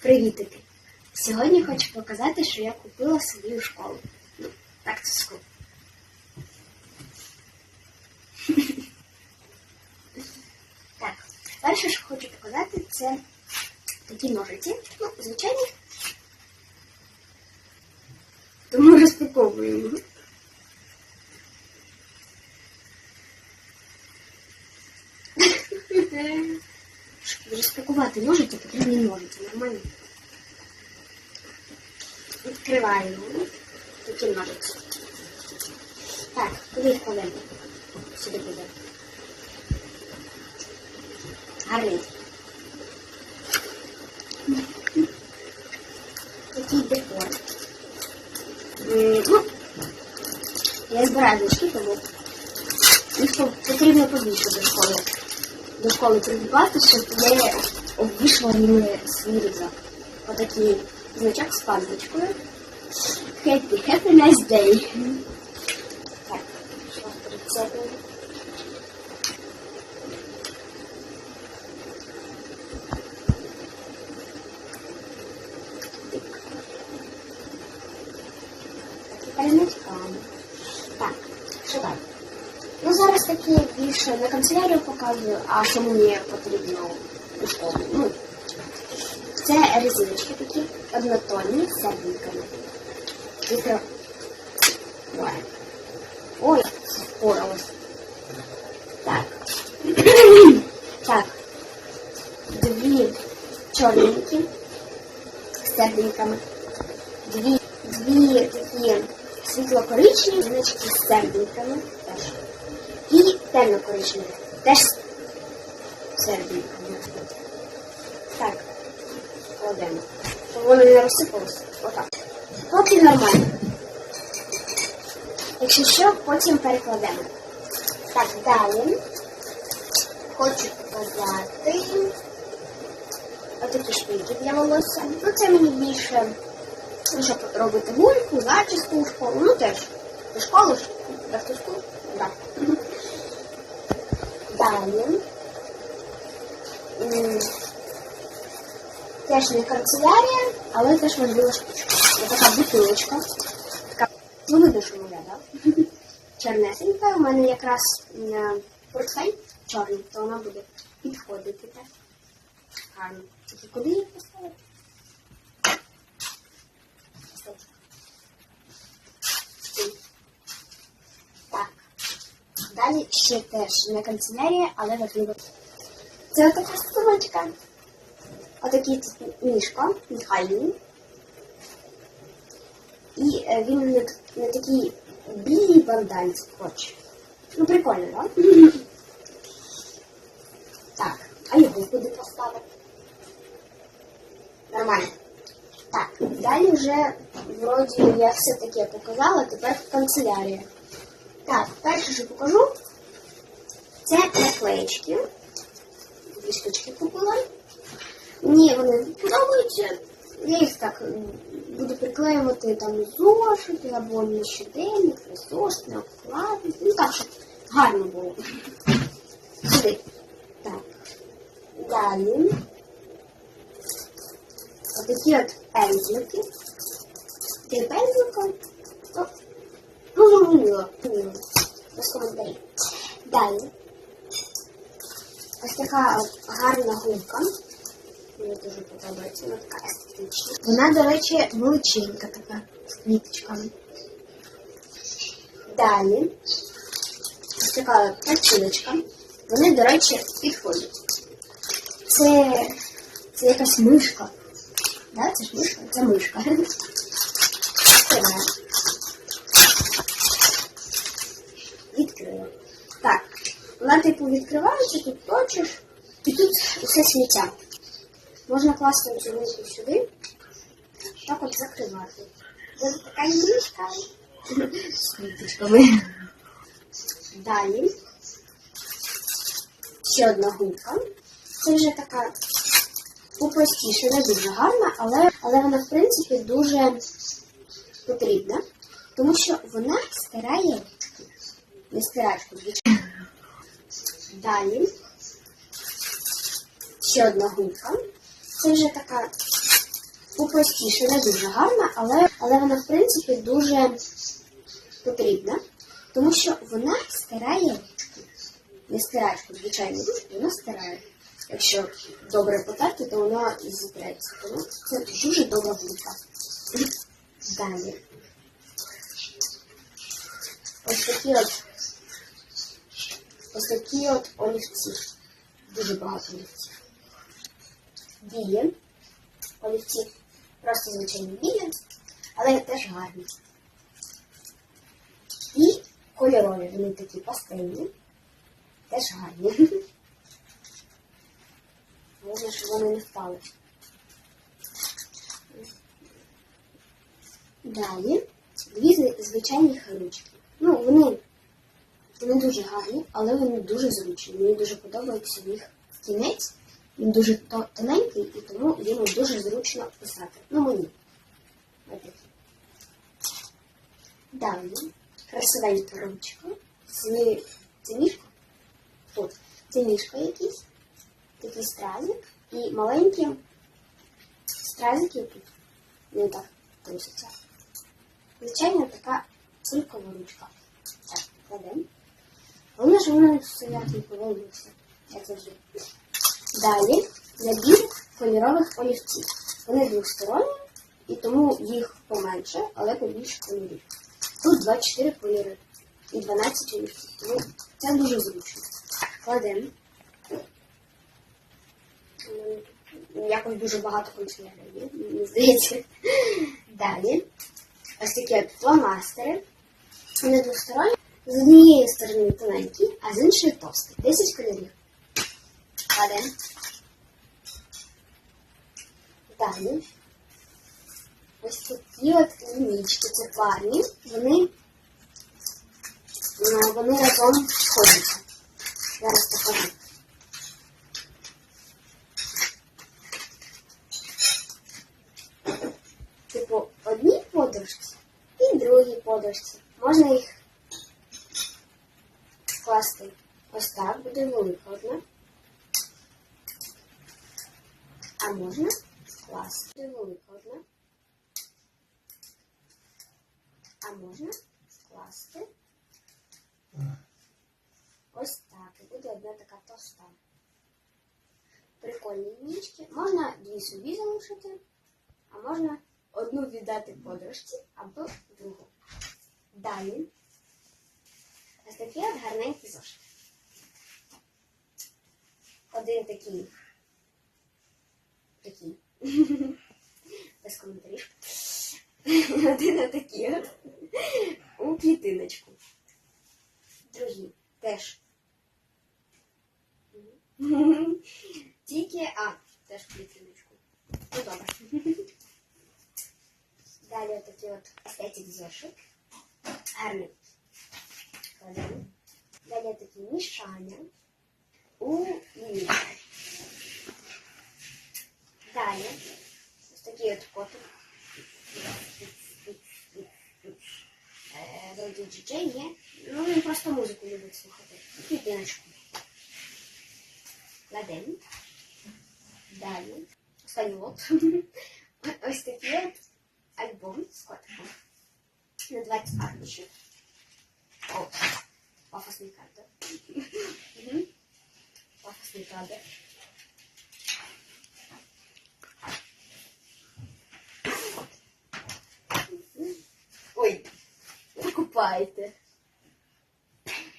Привітики! Сьогодні хочу показати, що я купила собі у школу. Ну, так це скуп. Так, перше, що хочу показати, це такі ножиці. Ну, звичайні. Тому розпаковуємо. Розпакувати ножиці, потрібні ножиці, нормально. Відкриваємо такі ножиці. Так, куди їх кладемо? Сюди кладемо. Гарний. Такий декор. Ну, я збираю дошки, тому їх по- потрібно побільше до школи. До школи придбати, щоб не обвішували свій рюкзак. Отакий значок з пазочкою. Happy, happy nice day. Так, що прицепимо? Так, що далі? Ну, зараз такі більше на канцелярію показую, а що мені потрібно. Це резиночки такі однотонні з сердинками. Відкрив. Ой. Ой, впоралась. Так. так. Дві чорненькі з сердинками. Дві, дві такі світло-коричневі значки з сердинками теж. І темно-коричневі. Теж з сердинками. Так. Кладемо. Щоб вони не розсипалися. Отак. Поки нормально. Якщо що, потім перекладемо. Так, далі. Хочу показати отакі шпильки для волосся. Ну, це мені більше, ну, щоб робити гульку, зачіску школу. Ну теж. Школу ж, в школу. Так. Далі. Теж не канцелярія, але теж важлива штучка. Ось така бутилочка. Така, що моя, так? Чорнесенька. У мене якраз м, портфель чорний, то вона буде підходити так. Гарно. Тільки куди її поставити? Так. Далі ще теж не канцелярія, але важливо. Це така сумочка. Отакий тут мішка, Михайлін. І е, він на, на такій білій банданці хоче. Ну, прикольно, так? Да? так, а його куди поставити? Нормально. Так, далі вже вроді я все таке показала, тепер канцелярія. Так, перше, що покажу, це наклеєчки. Дві штучки купила. Мені вони подобаються. Я їх так буду приклеювати там зошити або на щоденник, на зошит. Ну так, щоб гарно було. Так. Далі. Отакі от пензлики. Ти пензликом. Ну, зрозуміло. Без. Далі. Ось така гарна губка. Мені дуже подобається, вона така естетична. Вона, до речі, величенька така з квіточками. Далі ось така картиночка. Вони, до речі, підходять. Це, це якась мишка. Да, це ж мишка? Це мишка. Відкриваю. Відкрила. Так, вона типу відкривається, тут точиш, і тут усе сміття. Можна класти цю руку сюди, так от закривати. Це така мішка з квіточками. Далі ще одна губка. Це вже така попростіше, не дуже гарна, але, але вона, в принципі, дуже потрібна, тому що вона стирає не стирачку, звичайно. Далі ще одна губка. Це вже така попростіше, не дуже гарна, але, але вона, в принципі, дуже потрібна, тому що вона стирає ручки. Не стираєчку, звичайно, ручки, вона стирає. Якщо добре потерти, то вона зітреться. Тому це дуже добра губка. Далі. Ось такі от ось такі от олівці. Дуже багато олівців. Білі. Олівці просто звичайні білі, але теж гарні. І кольорові, вони такі пастельні, теж гарні. Головне, щоб вони не впали. Далі дві звичайні ручки. Ну, вони, вони дуже гарні, але вони дуже зручні. Мені дуже подобається їх кінець. Він дуже тоненький і тому йому дуже зручно писати. Ну, мені. Далі красивенька ручка. Це, це. Тут. Це мішка якийсь. Такий стразик. І маленькі стразики тут. Не так трусяться. Звичайно, така кулькова ручка. Так, кладемо. Головне, щоб вона не стоять не повинилася. Як завжди. Далі набір кольорових олівців. Вони двосторонні, і тому їх поменше, але побільше кольорів. Тут 24 кольори і 12 олівців. Тому це дуже зручно. Кладемо. Якось дуже багато є, мені здається. Далі. Ось такі от фломастери. Вони двосторонні. З однієї сторони тоненькі, а з іншої товсті. 10 кольорів. Кладемо. Далі. Ось такі от лінійки, це парні. Вони, ну, вони разом сходяться. Зараз покажу. Типу, одній подушці і другій подушці. Можна їх скласти ось так, буде велика одна. А можна скласти велика одна. А можна скласти ось так. І буде одна така тоста. Прикольні ніжки. Можна дві собі залишити, а можна одну віддати подружці або другу. Далі. Ось такі от гарненькі зошити. Один такий. Такий. Без коментарів. Один отакий от. У клітиночку. Другий теж. Тільки, а, теж в клітиночку. Ну добре. Далі такий от естетик зошит. Гарний. Кладемо. Далі такі мішання у лінійку. Далі ось такий от котик. Е, Вроді діджей є. Ну, він просто музику любить слухати. Клітиночку. Кладемо. Далі. Останній лот. Ось такий от альбом з котиком. На 20 аркушів. О, пафосний кадр. Пафосний кадр. покупайте.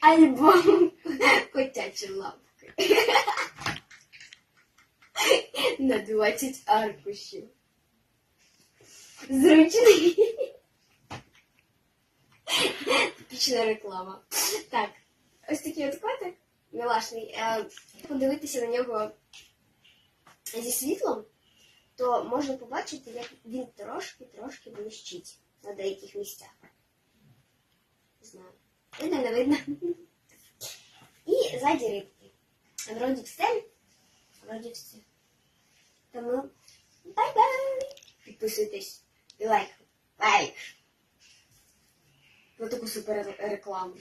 Альбом котячі лапки. На 20 аркушів. Зручний. Типічна реклама. Так, ось такий от котик милашний. Е, Подивитися на нього зі світлом, то можна побачити, як він трошки-трошки блищить на деяких місцях. Знаю. Видно, не видно. І ззаді рибки. Вроді все. Вроді все. Тому бай-бай! Підписуйтесь і лайк. Лайк! На таку супер рекламу.